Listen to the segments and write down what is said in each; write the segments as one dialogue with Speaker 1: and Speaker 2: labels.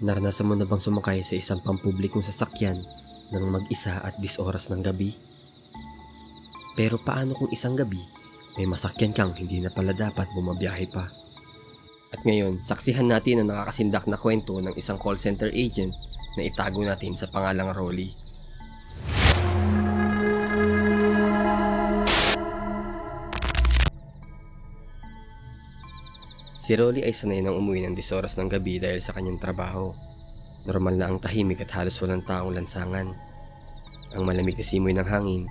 Speaker 1: Naranasan mo na bang sumakay sa isang pampublikong sasakyan ng mag-isa at 10 oras ng gabi? Pero paano kung isang gabi may masakyan kang hindi na pala dapat bumabiyahe pa? At ngayon, saksihan natin ang nakakasindak na kwento ng isang call center agent na itago natin sa pangalang Rolly. Si Rolly ay sanay nang umuwi ng 10 oras ng gabi dahil sa kanyang trabaho. Normal na ang tahimik at halos walang taong lansangan. Ang malamig na simoy ng hangin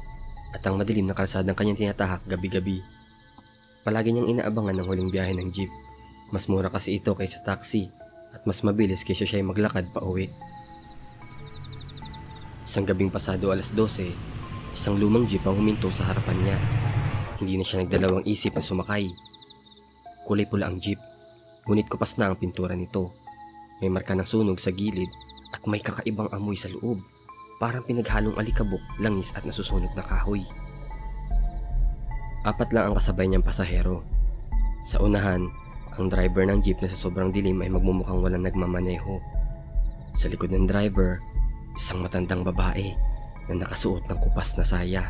Speaker 1: at ang madilim na kalsadang kanyang tinatahak gabi-gabi. Palagi niyang inaabangan ng huling biyahe ng jeep. Mas mura kasi ito kaysa taxi at mas mabilis kaysa siya ay maglakad pa uwi. Isang gabing pasado alas 12, isang lumang jeep ang huminto sa harapan niya. Hindi na siya nagdalawang isip na sumakay. Kulay pula ang jeep, ngunit kupas na ang pintura nito. May marka ng sunog sa gilid at may kakaibang amoy sa loob. Parang pinaghalong alikabok, langis at nasusunog na kahoy. Apat lang ang kasabay niyang pasahero. Sa unahan, ang driver ng jeep na sa sobrang dilim ay magmumukhang walang nagmamaneho. Sa likod ng driver, isang matandang babae na nakasuot ng kupas na saya.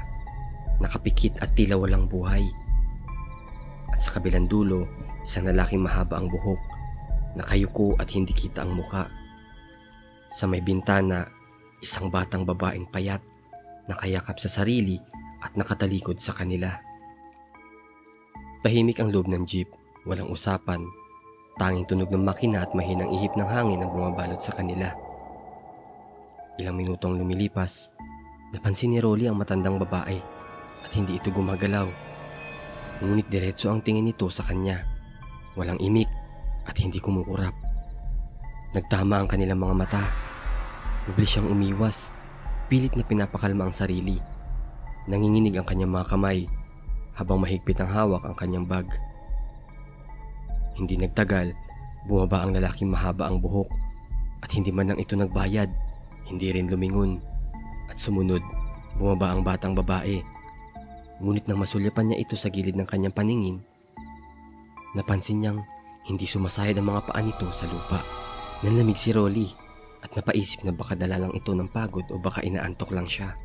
Speaker 1: Nakapikit at tila walang buhay. At sa kabilang dulo, isang lalaking mahaba ang buhok, nakayuko at hindi kita ang muka. Sa may bintana, isang batang babaeng payat, nakayakap sa sarili at nakatalikod sa kanila. Tahimik ang loob ng jeep, walang usapan, tanging tunog ng makina at mahinang ihip ng hangin ang bumabalot sa kanila. Ilang minutong lumilipas, napansin ni Rolly ang matandang babae at hindi ito gumagalaw. Ngunit diretso ang tingin nito sa kanya. Walang imik at hindi kumukurap. Nagtama ang kanilang mga mata. Mabilis siyang umiwas. Pilit na pinapakalma ang sarili. Nanginginig ang kanyang mga kamay habang mahigpit ang hawak ang kanyang bag. Hindi nagtagal, bumaba ang lalaking mahaba ang buhok at hindi man lang ito nagbayad, hindi rin lumingon. At sumunod, bumaba ang batang babae. Ngunit nang masulyapan niya ito sa gilid ng kanyang paningin, napansin niyang hindi sumasayad ang mga paa nito sa lupa. Nanlamig si Rolly at napaisip na baka dala lang ito ng pagod o baka inaantok lang siya.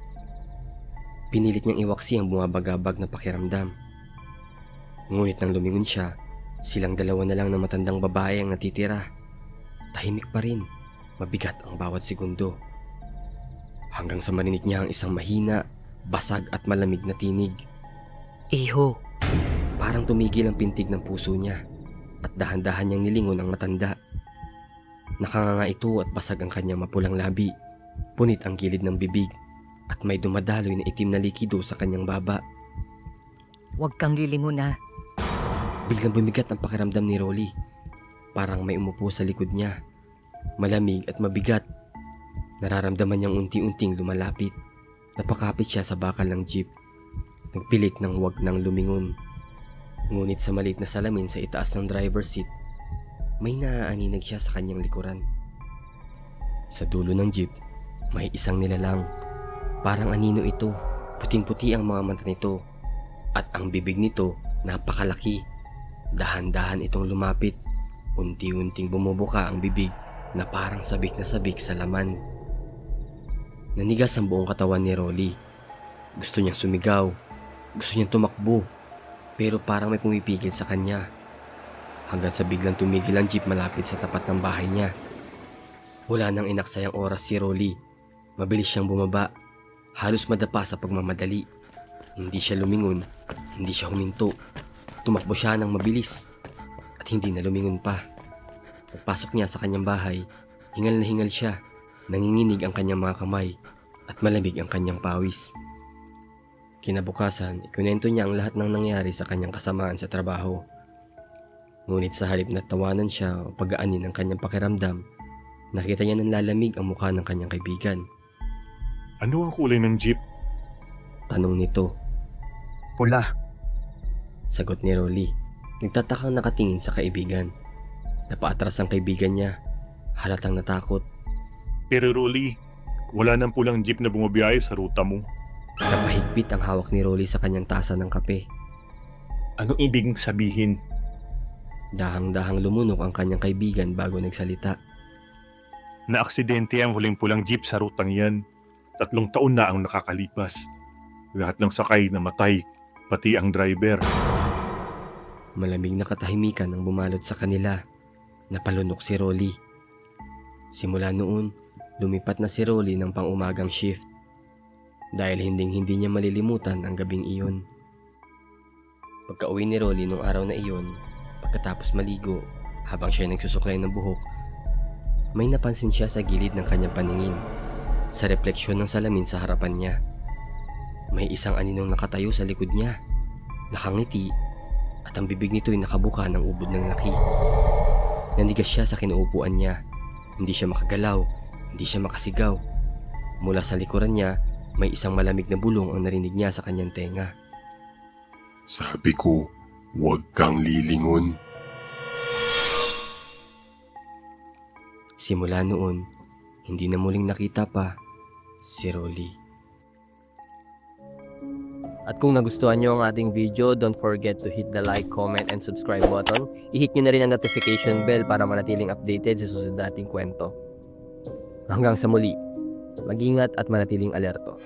Speaker 1: Pinilit niyang iwaksi ang bumabagabag na pakiramdam. Ngunit nang lumingon siya, silang dalawa na lang na matandang babae ang natitira. Tahimik pa rin, mabigat ang bawat segundo. Hanggang sa marinig niya ang isang mahina, basag at malamig na tinig.
Speaker 2: Iho,
Speaker 1: Parang tumigil ang pintig ng puso niya at dahan-dahan niyang nilingon ang matanda. Nakanganga ito at basag ang kanyang mapulang labi. Punit ang gilid ng bibig at may dumadaloy na itim na likido sa kanyang baba.
Speaker 2: huwag kang lilingon na.
Speaker 1: Biglang bumigat ang pakiramdam ni Rolly. Parang may umupo sa likod niya. Malamig at mabigat. Nararamdaman niyang unti-unting lumalapit. Napakapit siya sa bakal ng jeep. Nagpilit ng huwag nang lumingon. Ngunit sa maliit na salamin sa itaas ng driver's seat, may naaaninag siya sa kanyang likuran. Sa dulo ng jeep, may isang nilalang. Parang anino ito. Puting-puti ang mga mata nito. At ang bibig nito napakalaki. Dahan-dahan itong lumapit. Unti-unting bumubuka ang bibig na parang sabik na sabik sa laman. Nanigas ang buong katawan ni Rolly. Gusto niyang sumigaw. Gusto niyang tumakbo. Pero parang may pumipigil sa kanya. Hanggang sa biglang tumigil ang jeep malapit sa tapat ng bahay niya. Wala nang inaksayang oras si Rolly. Mabilis siyang bumaba. Halos madapa sa pagmamadali. Hindi siya lumingon. Hindi siya huminto. Tumakbo siya ng mabilis. At hindi na lumingon pa. Pagpasok niya sa kanyang bahay, hingal na hingal siya. Nanginginig ang kanyang mga kamay at malamig ang kanyang pawis. Kinabukasan, ikunento niya ang lahat ng nangyari sa kanyang kasamaan sa trabaho. Ngunit sa halip na tawanan siya o pagaanin ang kanyang pakiramdam, nakita niya ng lalamig ang mukha ng kanyang kaibigan.
Speaker 3: Ano ang kulay ng jeep?
Speaker 1: Tanong nito,
Speaker 4: Pula.
Speaker 1: sagot ni Rolly. Nagtatakang nakatingin sa kaibigan. Napaatras ang kaibigan niya, halatang natakot.
Speaker 3: Pero Rolly, wala nang pulang jeep na bumabiyahe sa ruta mo.
Speaker 1: Napahigpit ang hawak ni Rolly sa kanyang tasa ng kape.
Speaker 3: Anong ibig sabihin?
Speaker 1: Dahang-dahang lumunok ang kanyang kaibigan bago nagsalita.
Speaker 3: Na aksidente ang huling pulang jeep sa rutang yan. Tatlong taon na ang nakakalipas. Lahat ng sakay namatay, pati ang driver.
Speaker 1: Malamig na katahimikan ang bumalot sa kanila. Napalunok si Rolly. Simula noon, lumipat na si Rolly ng pang-umagang shift. Dahil hinding hindi niya malilimutan ang gabing iyon. Pagka uwi ni Rolly nung araw na iyon, pagkatapos maligo, habang siya nagsusuklay ng buhok, may napansin siya sa gilid ng kanyang paningin, sa refleksyon ng salamin sa harapan niya. May isang aninong nakatayo sa likod niya, nakangiti at ang bibig nito'y nakabuka ng ubod ng laki. Nanigas siya sa kinuupuan niya. Hindi siya makagalaw, hindi siya makasigaw. Mula sa likuran niya, may isang malamig na bulong ang narinig niya sa kanyang tenga.
Speaker 4: Sabi ko, huwag kang lilingon.
Speaker 1: Simula noon, hindi na muling nakita pa si Rolly.
Speaker 5: At kung nagustuhan nyo ang ating video, don't forget to hit the like, comment, and subscribe button. I-hit nyo na rin ang notification bell para manatiling updated sa susunod nating kwento. Hanggang sa muli, mag-ingat at manatiling alerto.